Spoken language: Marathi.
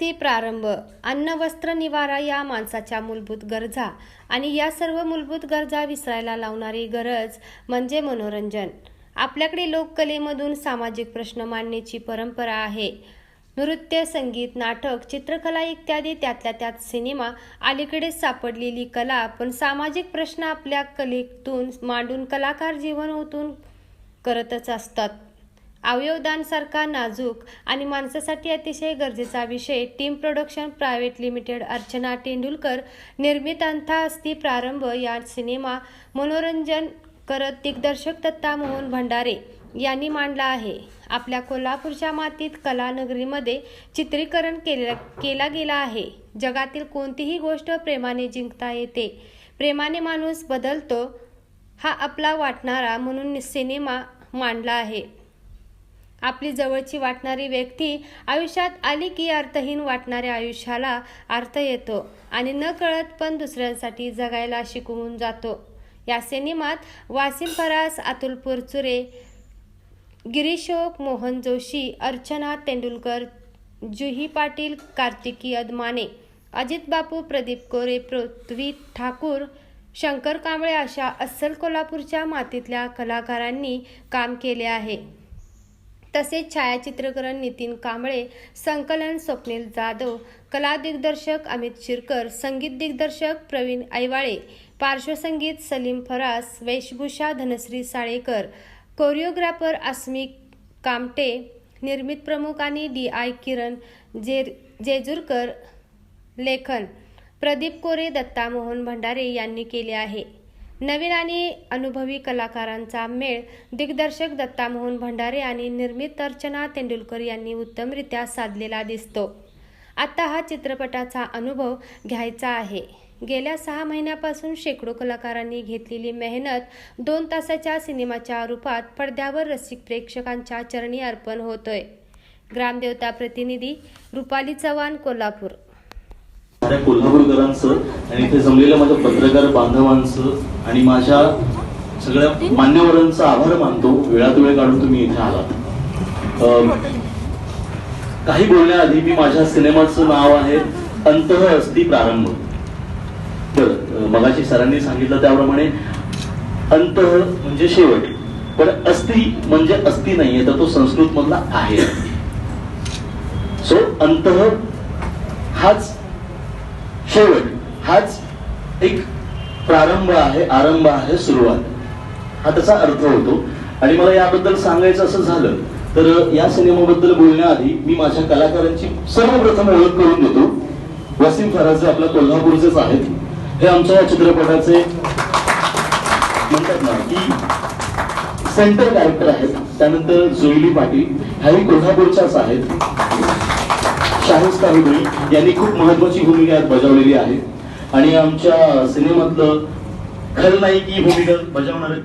ते प्रारंभ. अन्न वस्त्र निवारा या माणसाच्या मूलभूत गरजा आणि या सर्व मूलभूत गरजा विसरायला लावणारी गरज म्हणजे मनोरंजन. आपल्याकडे लोककलेमधून सामाजिक प्रश्न मांडण्याची परंपरा आहे. नृत्य संगीत नाटक चित्रकला इत्यादी त्यातल्या त्यात सिनेमा अलीकडेच सापडलेली कला पण सामाजिक प्रश्न आपल्या कलेतून मांडून कलाकार जीवन ओतून करतच असतात. अवयवदानसारखा नाजूक आणि माणसासाठी अतिशय गरजेचा विषय team production private limited Archana Tendulkar निर्मित अंथा प्रारंभ या सिनेमा मनोरंजन करत दिग्दर्शक दत्ता मोहन भंडारे यांनी मांडला आहे. आपल्या कोल्हापूरच्या मातीत कलानगरीमध्ये चित्रीकरण केले केला गेला आहे. जगातील कोणतीही गोष्ट प्रेमाने जिंकता येते. प्रेमाने माणूस बदलतो हा आपला वाटणारा म्हणून सिनेमा मांडला आहे. आपली जवळची वाटणारी व्यक्ती आयुष्यात आली की अर्थहीन वाटणाऱ्या आयुष्याला अर्थ येतो आणि न कळत पण दुसऱ्यांसाठी जगायला शिकवून जातो. या सिनेमात वासिम फरास अतुल पुरचुरे गिरीशोक मोहन जोशी अर्चना तेंडुलकर जुही पाटील कार्तिकी अदमाने अजित बापू प्रदीप कोरे पृथ्वी ठाकूर शंकर कांबळे अशा अस्सल कोल्हापूरच्या मातीतल्या कलाकारांनी काम केले आहे. तसेच छायाचित्रकरण नितीन कांबळे संकलन स्वप्नील जाधव कला दिग्दर्शक अमित शिरकर संगीत दिग्दर्शक प्रवीण ऐवाळे पार्श्वसंगीत सलीम फरास वेशभूषा धनश्री साळेकर कोरिओग्राफर अस्मिक कामटे निर्मित प्रमुख आणि डी आय किरण जेर जेजूरकर लेखन प्रदीप कोरे दत्ता मोहन भंडारे यांनी केले आहे. नवीन आणि अनुभवी कलाकारांचा मेळ दिग्दर्शक दत्ता मोहन भंडारे आणि निर्मित अर्चना तेंडुलकर यांनी उत्तमरित्या साधलेला दिसतो. आता हा चित्रपटाचा अनुभव घ्यायचा आहे. गेल्या सहा महिन्यापासून शेकडो कलाकारांनी घेतलेली मेहनत दोन तासाच्या सिनेमाच्या रूपात पडद्यावर रसिक प्रेक्षकांच्या चरणी अर्पण होतोय. ग्रामदेवता प्रतिनिधी रुपाली चव्हाण कोल्हापूर माझ्या कोल्हापूरकरांचं आणि इथे जमलेल्या माझ्या पत्रकार बांधवांचं आणि माझ्या सगळ्या मान्यवरांचा आभार मानतो. वेळात वेळ काढून तुम्ही इथे आलात. काही बोलण्याआधी मी माझ्या सिनेमाचं नाव आहे अंतः असती प्रारंभ. तर मगाशी सरांनी सांगितलं त्याप्रमाणे अंत म्हणजे शेवट पण अस्थि म्हणजे अस्थि नाहीये तर तो संस्कृत मधला आहे. सो अंत हाच शेवट हाच एक प्रारंभ आहे आरंभ आहे सुरुवात. हा त्याचा अर्थ होतो. आणि मला याबद्दल सांगायचं असं झालं तर या सिनेमाबद्दल बोलण्याआधी मी माझ्या कलाकारांची सर्वप्रथम ओळख करून देतो. वसीम फराजे आपल्या कोल्हापूरचेच आहेत. हे आमच्या या चित्रपटाचे म्हणतात ना की सेंटर कॅरेक्टर आहेत. त्यानंतर जोईली पाटील ह्याही कोल्हापूरच्याच आहेत. शाहिस्ता हुबळी यांनी खूप महत्वाची भूमिका यात बजावलेली आहे. आणि आमच्या सिनेमातलं खलनायकी भूमिका बजावणारे